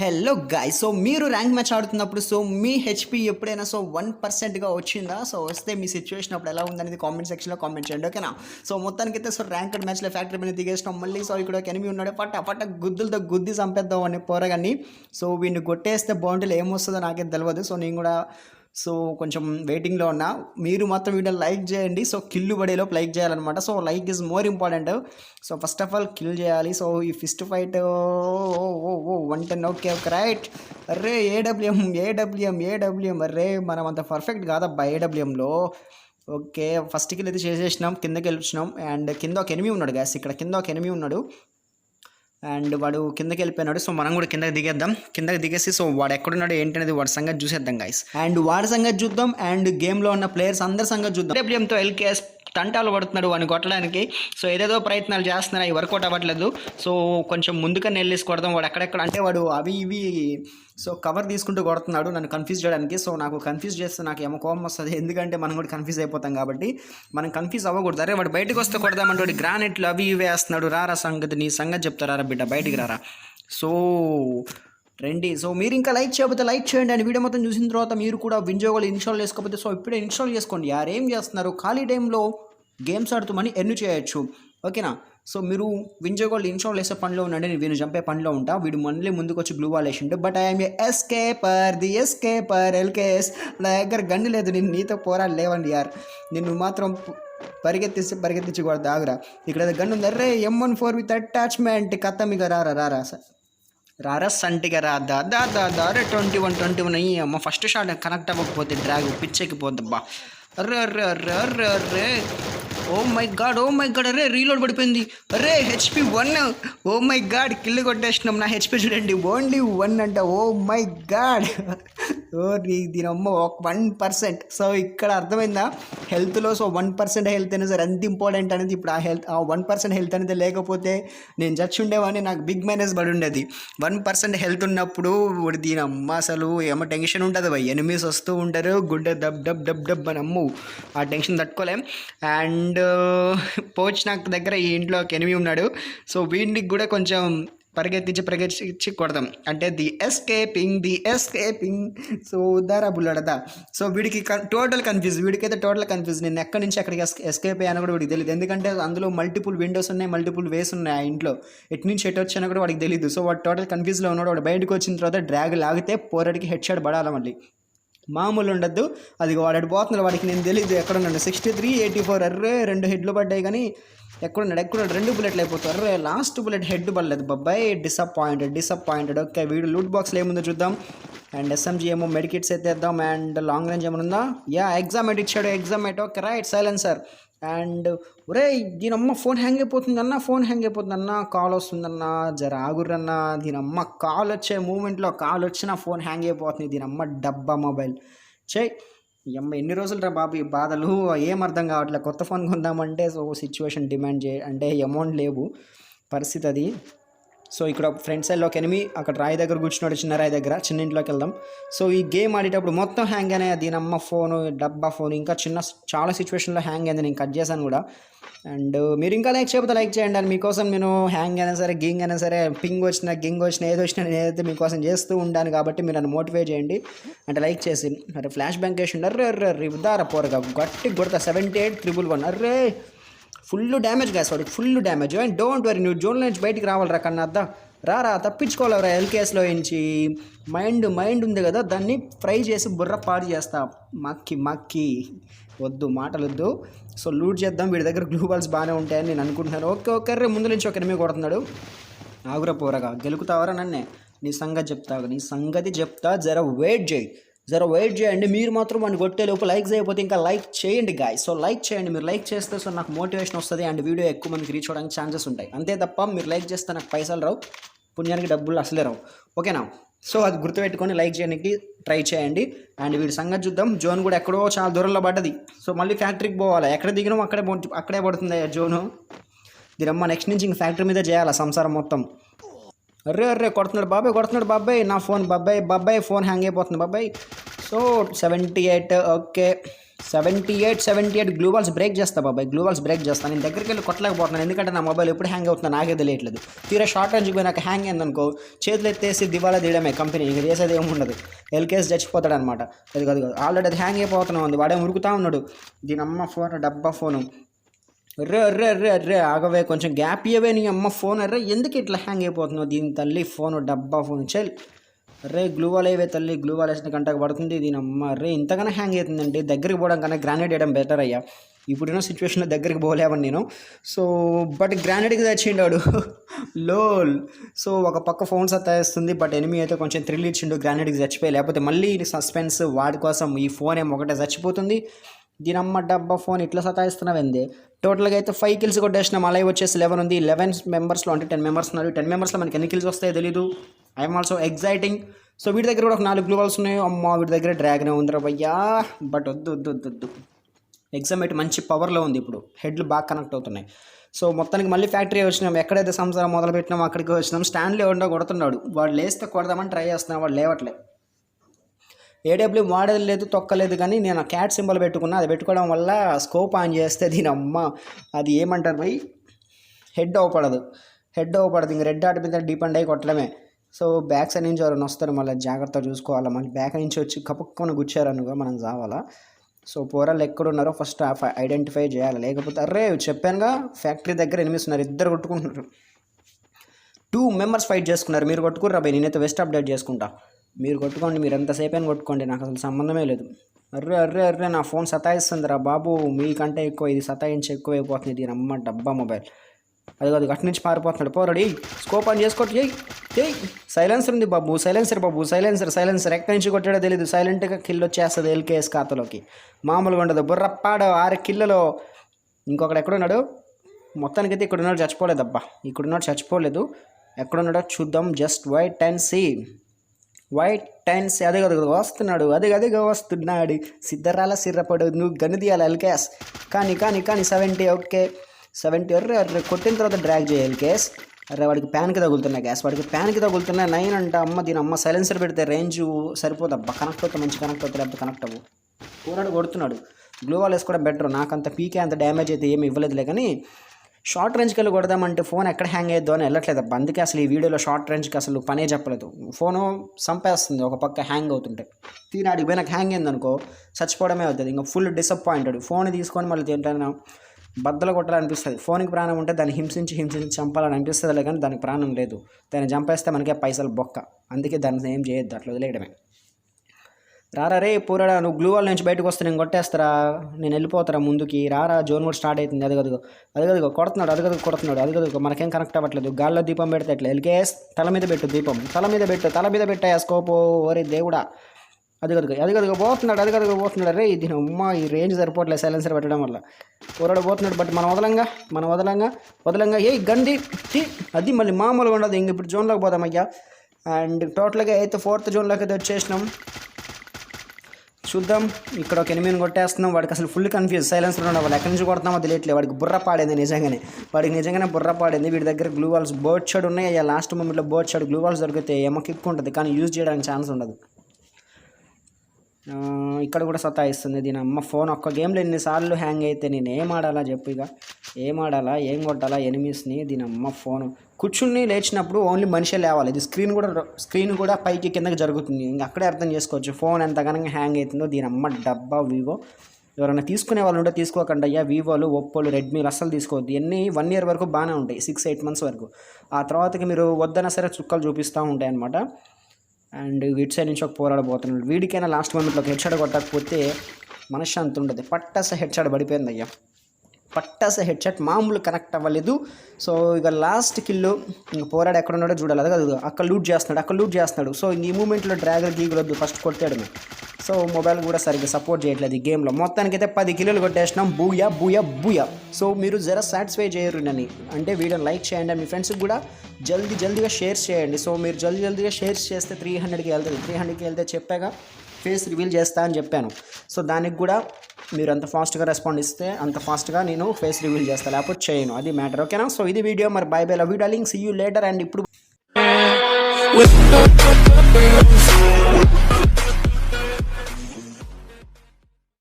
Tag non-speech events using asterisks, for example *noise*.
Hello guy so మీరు rank match ఆడుతున్నప్పుడు so మీ హెచ్పి ఎప్పుడైనా సో వన్ పర్సెంట్గా వచ్చిందా? సో వస్తే మీ సిచ్యువేషన్ అప్పుడు ఎలా ఉందనేది కామెంట్ సెక్షన్లో కామెంట్ చేయండి ఓకేనా సో మొత్తానికి అయితే సో ర్యాంక్ మ్యాచ్లో ఫ్యాక్టరీ మీద దిగేసినాం మళ్ళీ సో ఇక్కడ ఒక ఎనిమి ఉన్నాడు. పట్ట పట్ట గుద్దులతో గుద్ది చంపేద్దాం అని పోరగాన్ని. సో వీడిని కొట్టేస్తే బాగుంటుంది ఏమొస్తుందో నాకేం తెలియదు సో నేను కూడా సో కొంచెం వెయిటింగ్లో ఉన్నా. మీరు మాత్రం వీడియో లైక్ చేయండి. సో కిల్లు పడేలోపు లైక్ చేయాలన్నమాట. So like is more important so first of all kill చేయాలి. సో ఈ fist fight oh oh one ten okay okay right అరే ఏడబ్ల్యూఎం ఏడబ్ల్యూఎం ఏడబ్ల్యూఎం అరే మనం అంత పర్ఫెక్ట్ కాదబ్బా ఏడబ్ల్యూఎంలో ఓకే ఫస్ట్ కిల్ అయితే చేసేసినాం. కిందకి వెళ్ళినాం అండ్ కింద ఒక ఎనిమి ఉన్నాడు గ్యాస్ ఇక్కడ కింద ఒక ఎనిమి ఉన్నాడు. అండ్ వాడు కిందకి వెళ్ళిపోయినాడు. సో మనం కూడా కిందకి దిగేద్దాం. కిందకి దిగేసి సో వాడు ఎక్కడున్నాడు ఏంటి అనేది వాడి సంగతి చూసేద్దాం గైస్ అండ్ వాడి సంగతి చూద్దాం. అండ్ గేమ్లో ఉన్న ప్లేయర్స్ అందరి సంగతి చూద్దాం. డబ్ల్యూఎంతో ఎల్కేఎస్ తంటాలు పడుతున్నాడు వాడిని కొట్టడానికి. సో ఏదేదో ప్రయత్నాలు చేస్తున్నారు అవి వర్కౌట్ అవ్వట్లేదు. సో కొంచెం ముందుగా నెల్లేసి కొడదాం. వాడు ఎక్కడెక్కడ అంటే వాడు అవి ఇవి సో కవర్ తీసుకుంటూ కొడుతున్నాడు నన్ను కన్ఫ్యూజ్ చేయడానికి. సో నాకు కన్ఫ్యూజ్ చేస్తే నాకు ఏమో కోపం వస్తుంది. ఎందుకంటే మనం కూడా కన్ఫ్యూజ్ అయిపోతాం కాబట్టి మనం కన్ఫ్యూజ్ అవ్వకూడదు. అరే వాడు బయటకు వస్తే కొడదామంటే వాడు గ్రానైట్లు అవి ఇవి వేస్తున్నాడు. రారా సంగతి నీ సంగతి చెప్తారా బిడ్డ బయటికి రారా. సో రండి. సో మీరు ఇంకా లైక్ చేయకపోతే లైక్ చేయండి. అండ్ వీడియో మొత్తం చూసిన తర్వాత మీరు కూడా వింజోగోలు ఇన్స్టాల్ చేసుకోకపోతే సో ఇప్పుడే ఇన్స్టాల్ చేసుకోండి. యారు ఏం చేస్తున్నారు? ఖాళీ టైంలో గేమ్స్ ఆడుతూ మనీ చేయొచ్చు. ఓకేనా? సో మీరు వింజోగోల్డ్ ఇన్స్టాల్ చేసే పనిలో ఉండండి. నేను వీడిని చంపే పనిలో ఉంటా. వీడు మళ్ళీ ముందుకు వచ్చి గ్లూ వాల్ వేసిండు. But I'm escaper the escaper LKS నా దగ్గర గన్ను లేదు. నేను నీతో పోరాడు లేవండి యార్. నిన్ను మాత్రం పరిగెత్తిస్తే పరిగెత్తించి కూడా దాగురా ఇక్కడ గన్ను ఉంది. M one four with attachment కథ మీకు రారా రారా సార్. రారా సంటిగా రా దా దా దా దా రే ట్వంటీ వన్ ట్వంటీ వన్. అయ్యి అమ్మ ఫస్ట్ షాట్ కనెక్ట్ అవ్వకపోతే డ్రాగ్ పిచ్చెక్కిపోద్దబ్బా అర్రే అర్రే అర్రే అర్రే అర్రే. Oh my god oh my god అరే రీలోడ్ పడిపోయింది. అరే HP one oh my god kill కొట్టేసినాం. నా హెచ్పి చూడండి ఓన్లీ వన్ అంట. ఓ మై గాడ్ ఓ దీని అమ్మ ఒక వన్ పర్సెంట్ సో ఇక్కడ అర్థమైందా? హెల్త్లో సో వన్ పర్సెంట్ హెల్త్ అయినా సరే ఎంత ఇంపార్టెంట్ అనేది ఇప్పుడు ఆ హెల్త్ ఆ వన్ పర్సెంట్ హెల్త్ అనేది లేకపోతే నేను చచ్చి ఉండేవాడిని నాకు బిగ్ మైనస్ పడి ఉండేది. వన్ పర్సెంట్ హెల్త్ ఉన్నప్పుడు దీని అమ్మ అసలు ఏమో టెన్షన్ ఉంటుంది భయ్ ఎనిమిస్ వస్తూ ఉంటారు గుడ్డ దబ్ డబ్ డబ్ డబ్ అని అమ్ము. ఆ టెన్షన్ తట్టుకోలేం. అండ్ అండ్ పోచ్ నాకు దగ్గర ఈ ఇంట్లో ఒక ఎనిమి ఉన్నాడు. సో వీడికి కూడా కొంచెం పరిగెత్తించి పరిగెత్తించి కొడదాం. అంటే the escaping the escaping so ఉదారా బుల్లడదా? సో వీడికి టోటల్ కన్ఫ్యూజ్ వీడికైతే టోటల్ కన్ఫ్యూజ్ నేను ఎక్కడి నుంచి అక్కడికి ఎస్కేప్ అయ్యాను కూడా వీడికి తెలియదు ఎందుకంటే అందులో మల్టిపుల్ విండోస్ ఉన్నాయి మల్టిపుల్ వేస్ ఉన్నాయి ఆ ఇంట్లో. ఎటు నుంచి ఎటు వచ్చానో కూడా వాడికి తెలియదు సో వాడు టోటల్ కన్ఫ్యూజ్లో ఉన్నాడు. వాడు బయటకు వచ్చిన తర్వాత డ్రాగ్ లాగితే పోరాడికి హెడ్ షాట్ పడాలి మళ్ళీ. మామూలు ఉండద్దు అది వాడు పోతున్నాడు వాడికి. నేను తెలియదు ఎక్కడ ఉన్నాడు సిక్స్టీ త్రీ ఎయిటీ ఫోర్ అర్రే రెండు హెడ్లు పడ్డాయి కానీ ఎక్కడున్నాడు ఎక్కడున్నాడు? రెండు బుల్లెట్లు అయిపోతారు అర్రే లాస్ట్ బుల్లెట్ హెడ్ పడలేదు బాబాయ్. డిసప్పాయింటెడ్ డిసప్పాయింటెడ్ ఓకే వీడు లూట్ బాక్స్లో ఏముందో చూద్దాం. అండ్ ఎస్ఎంజీ ఏమో మెడికిట్స్ అయితే వేద్దాం. అండ్ లాంగ్ రేంజ్ ఏమైనా ఉందా? యా ఎగ్జామ్ ఎట్ ఇచ్చాడు. ఎగ్జామ్ ఎట్ ఓకే రైట్ సైలెన్సర్ అండ్ ఒరే దీనమ్మ ఫోన్ హ్యాంగ్ అయిపోతుంది అన్న ఫోన్ హ్యాంగ్ అయిపోతుంది అన్న కాల్ వస్తుందన్న జర ఆగుర్రన్న దీనమ్మ కాల్ వచ్చే మూమెంట్లో కాల్ వచ్చినా ఫోన్ హ్యాంగ్ అయిపోతుంది దీనమ్మ డబ్బా మొబైల్. చేయి అమ్మ ఎన్ని రోజులు రా బాబు ఈ బాధలు? ఏం అర్థం కావట్లేదు కొత్త ఫోన్ కొందామంటే సో సిచ్యువేషన్ డిమాండ్ చే అంటే అమౌంట్ లేవు. పరిస్థితి అది. సో ఇక్కడ ఫ్రంట్ సైడ్లో ఒక ఎనిమి అక్కడ రాయి దగ్గర కూర్చున్నాడు చిన్న రాయి దగ్గర చిన్న ఇంట్లోకి వెళ్దాం. సో ఈ గేమ్ ఆడేటప్పుడు మొత్తం హ్యాంగ్ అనే దీనమ్మ ఫోను డబ్బా ఫోన్ ఇంకా చిన్న చాలా సిచ్యువేషన్లో హ్యాంగ్ అయింది. నేను కట్ చేశాను కూడా. అండ్ మీరు ఇంకా లైక్ చేయకపోతే లైక్ చేయండి అండ్ మీకోసం నేను హ్యాంగ్ అయినా సరే గింగ్ అయినా సరే పింగ్ వచ్చినా గింగ్ వచ్చిన ఏదో వచ్చినా నేను ఏదైతే మీకోసం చేస్తూ ఉంటాను కాబట్టి మీరు నన్ను మోటివేట్ చేయండి. అంటే లైక్ చేసి అరే ఫ్లాష్ బ్యాంక్ వేసి అర్రే రే రే ఉదార పోరగా గట్టి కొడతా. సెవెంటీ ఎయిట్ త్రిబుల్ వన్ అర్రే! ఫుల్ డ్యామేజ్ కాదు వాడికి full damage. And don't worry నువ్వు జోన్లో నుంచి బయటికి రావాలరా కన్నా అద్దా రారా తప్పించుకోవాలరా ఎల్కేఎస్లో నుంచి. మైండ్ మైండ్ ఉంది కదా దాన్ని ఫ్రై చేసి బుర్ర పాడు చేస్తా. మక్కి మక్కి. వద్దు మాటలు వద్దు సో లూట్ చేద్దాం వీడి దగ్గర గ్లూ బాల్స్ బాగానే ఉంటాయని నేను అనుకుంటున్నాను. ఓకే ఒకరి ముందు నుంచి ఒక ఎనిమిది కొడుతున్నాడు. ఆగుర పోరగా గెలుకుతావరా నన్నే? నీ సంగతి చెప్తా నీ సంగతి చెప్తా జర వెయిట్ చేయి. జర వెయిట్ చేయండి. మీరు మాత్రం వాడిని కొట్టే లోపు లైక్ చేయకపోతే ఇంకా లైక్ చేయండి గాయ్ సో లైక్ చేయండి. మీరు లైక్ చేస్తే సో నాకు మోటివేషన్ వస్తుంది అండ్ వీడియో ఎక్కువ మందికి రీచ్ అవ్వడానికి ఛాన్సెస్ ఉంటాయి. అంతే తప్ప మీరు లైక్ చేస్తే నాకు పైసలు రావు పుణ్యానికి డబ్బులు అసలే రావు. ఓకేనా సో అది గుర్తుపెట్టుకొని లైక్ చేయడానికి ట్రై చేయండి. అండ్ వీడి సంగతి చూద్దాం. జోన్ కూడా ఎక్కడో చాలా దూరంలో పడ్డది. సో మళ్ళీ ఫ్యాక్టరీకి పోవాలి? ఎక్కడ దిగినాం అక్కడే అక్కడే పడుతుంది ఆ జోను దీనమ్మ నెక్స్ట్ నుంచి ఇంక ఫ్యాక్టరీ మీద చేయాలి సంసారం మొత్తం? అర్రే అర్రే కొడుతున్నాడు బాబాయ్ కొడుతున్నాడు బాబాయ్. నా ఫోన్ బాబాయ్ బాబాయ్ ఫోన్ హ్యాంగ్ అయిపోతుంది బాబాయ్. So seventy eight okay. Seventy eight seventy eight glue walls break చేస్తా బాబాయ్ గ్లూవాల్స్ బ్రేక్ చేస్తాను నేను దగ్గరికి వెళ్ళి కొట్టలేకపోతున్నాను ఎందుకంటే నా మొబైల్ ఎప్పుడు హ్యాంగ్ అవుతుందో నాకే తెలియట్లేదు. తీరా షార్ట్ రేంజ్ పోయి నాకు హ్యాంగ్ అయిందనుకో చేతులు ఎత్తేసి దివాలా తీయడమే కంపెనీ ఇంకా చేసేది ఏమి ఉండదు. చచ్చిపోతాడు అనమాట అది కాదు కాదు. ఆల్రెడీ అది హ్యాంగ్ అయిపోతున్నాం ఉంది వాడే ఉరుకుతా ఉన్నాడు. దీని అమ్మ ఫోన్ డబ్బా ఫోను. రే రే రే రే ఆగవే కొంచెం గ్యాప్ ఇవ్వవే నీ అమ్మ ఫోన్ అర్రే ఎందుకు ఇట్లా హ్యాంగ్ అయిపోతున్నావు? దీని తల్లి ఫోన్ డబ్బా ఫోన్ చెల్. రే గ్లూవాల్ అయ్యే తల్లి గ్లూవాల్ వేసిన గంటకు పడుతుంది దీని అమ్మ. రే ఇంతగానే హ్యాంగ్ అవుతుందండి. దగ్గరికి పోవడం కన్నా గ్రానైట్ వేయడం బెటర్ అయ్యా. ఇప్పుడున్న సిచ్యువేషన్లో దగ్గరికి పోలేవని నేను. సో బట్ గ్రానైట్కి తెచ్చిండాడు. *laughs* లోల్ సో ఒక పక్క ఫోన్ సత్తాయిస్తుంది బట్ ఎనిమి అయితే కొంచెం థ్రిల్ ఇచ్చిండు గ్రానైట్కి చచ్చిపోయి. లేకపోతే మళ్ళీ సస్పెన్స్ వాడి కోసం ఈ ఫోన్ ఏమో ఒకటే చచ్చిపోతుంది. దీని అమ్మ డబ్బా ఫోన్ ఇట్లా సతాయిస్తున్నావేంది? టోటల్గా అయితే ఫైవ్ కిల్స్ కొట్టేసిన. అలాగే వచ్చేసి లెవెన్ ఉంది. లెవెన్ మెంబర్స్లో అంటే టెన్ మెంబర్స్ ఉన్నారు. టెన్ మెంబర్స్లో మనకి ఎన్ని కిల్స్ వస్తాయో తెలీదు. ఐఎమ్ ఆల్సో ఎగ్జైటింగ్ సో వీటి దగ్గర కూడా ఒక నాలుగు గ్లూవల్స్ ఉన్నాయి. అమ్మ వీటి దగ్గర డ్రాగన్ ఉందిరా భయ్యా. బట్ వద్దు వద్దు వద్దు వద్దు. ఎగ్జామ్ అయితే మంచి పవర్లో ఉంది ఇప్పుడు. హెడ్లు బాగా కనెక్ట్ అవుతున్నాయి. సో మొత్తానికి మళ్ళీ ఫ్యాక్టరీ వచ్చినాం. ఎక్కడైతే సంసారం మొదలు పెట్టినాం అక్కడికి వచ్చినాం. స్టాండ్లో ఉండో కొడుతున్నాడు. వాడు లేస్తే కొడదామని ట్రై చేస్తున్నాం వాడు లేవట్లే. ఏడబ్ల్యూ వాడేది లేదు తొక్కలేదు కానీ నేను క్యాట్ సింబల్ పెట్టుకున్నా అది పెట్టుకోవడం వల్ల స్కోప్ ఆన్ చేస్తే దీని అమ్మ అది ఏమంటారు భయ్ హెడ్ అవ్వపడదు. హెడ్ అవ్వపడదు. ఇంక రెడ్ ఆట మీద డిపెండ్ అయ్యి కొట్టడమే. సో బ్యాక్ సైడ్ నుంచి ఎవరైనా వస్తారు మళ్ళీ జాగ్రత్త చూసుకోవాలి. మళ్ళీ బ్యాక్ నుంచి వచ్చి కపుక్కుని గుచ్చారనుగా మనం చావాలా? సో పోరాలు ఎక్కడున్నారో ఫస్ట్ ఐడెంటిఫై చేయాలి. లేకపోతే అరే చెప్పానుగా ఫ్యాక్టరీ దగ్గర ఎనిమిస్తున్నారు ఉన్నారు ఇద్దరు కొట్టుకుంటున్నారు. టూ మెంబర్స్ ఫైట్ చేసుకున్నారు. మీరు కొట్టుకుర్రా భయ్ నేనైతే వెస్ట్ అప్డేట్ చేసుకుంటా. మీరు కొట్టుకోండి మీరు ఎంతసేపు కొట్టుకోండి నాకు అసలు సంబంధమే లేదు. అర్రే అర్రే అర్రే నా ఫోన్ సతాయిస్తుందిరా బాబు. మీకంటే ఎక్కువ ఇది సతాయించి ఎక్కువ అయిపోతుంది దీని అమ్మ డబ్బా మొబైల్. అది కాదు అటు నుంచి పారిపోతున్నాడు. పోరడి స్కోప్ అని చేసుకోవచ్చు ఏయ్ ఏయ్ సైలెన్సర్ ఉంది బాబు సైలెన్సర్ బాబు సైలెన్సర్ సైలెన్సర్. ఎక్కడి నుంచి కొట్టాడో తెలియదు సైలెంట్గా కిల్ వచ్చేస్తుంది ఎల్కేఎస్ ఖాతాలోకి. మామూలుగా ఉండదు. బుర్రప్పాడు ఆరు కిల్లలో ఇంకొకడు ఎక్కడున్నాడు? మొత్తానికైతే ఇక్కడ ఉన్నాడు చచ్చిపోలేదు అబ్బా ఇక్కడ ఉన్నాడు చచ్చిపోలేదు. ఎక్కడున్నాడో చూద్దాం. Just wait and see. Wait tense అదే కదా వస్తున్నాడు అదే అదే వస్తున్నాడు. సిద్ధరాల సిర్రపడు నువ్వు గని తీయాలి ఎల్కేఎస్. కానీ కానీ కానీ సెవెంటీ ఓకే సెవెంటీ అర్రే అర్రే కొట్టిన తర్వాత డ్రాగ్ చేయాలి కేస్ అరే వాడికి ప్యాన్కి తగులుతున్నాయి గ్యాస్ వాడికి ప్యాన్కి తగులుతున్నాయి. నైన్ అంట అమ్మ దీని అమ్మ సైలెన్సర్ పెడితే రేంజ్ సరిపోదబ్బా కనెక్ట్ అవుతా మంచి కనెక్ట్ అవుతుంది లేకపోతే కనెక్ట్ అవ్వు. కూరడు కొడుతున్నాడు. గ్లూ వాల్ వేసుకోవడం బెటర్ నాకు అంత పీకే అంత డ్యామేజ్ అయితే ఏమి ఇవ్వలేదులే కానీ షార్ట్ రేంజ్కి వెళ్ళి కొడదామంటే ఫోన్ ఎక్కడ హ్యాంగ్ అయ్యద్దో అని వెళ్ళట్లేదు అందుకే అసలు ఈ వీడియోలో షార్ట్ రేంజ్కి అసలు పనే చెప్పలేదు. ఫోను సంపేస్తుంది ఒక పక్క హ్యాంగ్ అవుతుంటే. తీనాడికి పోయి నాకు హ్యాంగ్ అయిందనుకో చచ్చిపోవడమే అవుతుంది. ఇంకా ఫుల్ డిసప్పాయింటెడ్ ఫోన్ తీసుకొని మళ్ళీ తింటాను బద్దలు కొట్టాలనిపిస్తుంది. ఫోన్కి ప్రాణం ఉంటే దాన్ని హింసించి హింసించి చంపాలని అనిపిస్తుంది కానీ దానికి ప్రాణం లేదు. దాన్ని చంపేస్తే మనకే పైసలు బొక్క. అందుకే దాన్ని ఏం చేయొద్దు అట్లా వదిలేయడమే. రారా రే పోరాడా నువ్వు గ్లూ వాల్ నుంచి బయటకు వస్తే నేను కొట్టేస్తారా? నేను వెళ్ళిపోతారా ముందుకి? రారా జోన్ కూడా స్టార్ట్ అవుతుంది అది కదుగో అది కొడుతున్నాడు అదిగదుగు కొడుతున్నాడు. అది మనకేం కనెక్ట్ అవ్వట్లేదు. గాల్లో దీపం పెడితే ఎట్లా? ఎల్కేఎస్ తల మీద పెట్టు దీపం. తల మీద పెట్టు తల మీద పెట్టాయా స్కోపు ఓరే దేవుడా. అది కదుగో అది పోతున్నాడు అది పోతున్నాడు. రే ఇది అమ్మ ఈ రేంజ్ సరిపోవట్లేదు సైలెన్సర్ పెట్టడం వల్ల. పోరాడు పోతున్నాడు. బట్ మనం వదలంగా? మనం వదలంగా? వదలంగా? ఏ గంది అది మళ్ళీ మామూలుగా ఉండదు. ఇంక ఇప్పుడు జోన్లోకి పోదాం అయ్యా. అండ్ టోటల్గా అయితే ఫోర్త్ జోన్లోకి అయితే వచ్చేసినాం. చూద్దాం. ఇక్కడ ఒక ఎనిమిది కొట్టేస్తున్నాం. వాడికి అసలు ఫుల్ కన్ఫ్యూజ్ సైలెన్స్ ఉన్నాడు వాళ్ళు ఎక్కడి నుంచి కొడతామో తెలియట్లేదు. వాడికి బుర్ర పాడేది నిజంగానే. వాడికి నిజంగానే బుర్ర పాడేది. వీడి దగ్గర గ్లూ వాల్స్ బోర్డ్ షాడ్ ఉన్నాయి. అయ్యా లాస్ట్ మూమెంట్లో బోర్డ్ షాడ్ గ్లూ వాల్స్ దొరికితే ఏమో కిక్ ఉంటుంది. కానీ యూజ్ చేయడానికి ఛాన్స్ ఉండదు. ఇక్కడ కూడా సతాయిస్తుంది దీని అమ్మ ఫోన్ ఒక్క గేమ్లో ఎన్నిసార్లు హ్యాంగ్ అయితే నేను ఏం ఆడాలా చెప్పు ఇక. ఏం ఆడాలా? ఏం కొట్టాలా? ఎనిమిస్ని దీని అమ్మ ఫోన్ కూర్చుని లేచినప్పుడు ఓన్లీ మనిషే లేవాలి. ఇది స్క్రీన్ కూడా స్క్రీన్ కూడా పైకి కిందకి జరుగుతుంది. ఇంకా అక్కడే అర్థం చేసుకోవచ్చు. ఫోన్ ఎంత ఘనంగా హ్యాంగ్ అవుతుందో దీని అమ్మ డబ్బా వివో. ఎవరైనా తీసుకునే వాళ్ళు ఉంటే తీసుకోకండి అయ్యా. వివోలు ఒప్పోలు రెడ్మీలు అస్సలు తీసుకోవద్దు. ఇవన్నీ వన్ ఇయర్ వరకు బాగానే ఉంటాయి. సిక్స్ ఎయిట్ మంత్స్ వరకు. ఆ తర్వాతకి మీరు వద్దన్నా సరే చుక్కలు చూపిస్తూ ఉంటాయి అనమాట అండ్ వీటి సైడ్ నుంచి ఒక పోరాడబోతున్నాడు. వీడికైనా లాస్ట్ మూమెంట్లో హెడ్ షాట్ కొట్టకపోతే మనశ్శాంతి ఉండదు. పట్టస హెడ్ షాట్ పడిపోయింది అయ్యా. పట్టాస హెడ్ మామూలు కనెక్ట్ అవ్వలేదు. సో ఇక లాస్ట్ కిల్లు ఇంకా పోరాడు ఎక్కడ ఉన్నాడో చూడాలి. అది కాదు అక్కడ లూట్ చేస్తున్నాడు అక్కడ లూట్ చేస్తున్నాడు. సో ఈ మూమెంట్లో డ్రాగర్ గీగులు ఫస్ట్ కొట్టాడు సో మొబైల్ కూడా సరిగ్గా సపోర్ట్ చేయట్లేదు ఈ గేమ్లో మొత్తానికైతే పది కిలోలు కొట్టేసినాం. Booyah booyah booyah. సో మీరు జర సాటిస్ఫై చేయరు నన్ను అంటే వీడియోని లైక్ చేయండి మీ ఫ్రెండ్స్కి కూడా జల్దీ జల్దీగా షేర్ చేయండి. సో మీరు జల్దీ జల్దీగా షేర్ చేస్తే త్రీ హండ్రెడ్కి వెళ్తుంది. త్రీ హండ్రెడ్కి వెళ్తే చెప్పాక ఫేస్ రివీల్ చేస్తా అని చెప్పాను. సో దానికి కూడా మీరు అంత ఫాస్ట్గా రెస్పాండ్ ఇస్తే అంత ఫాస్ట్గా నేను ఫేస్ రివీల్ చేస్తాను లేకపోతే చేయను అది మ్యాటర్ ఓకేనా? సో ఇది వీడియో మరి bye bye love you darling see you later and ఇప్పుడు with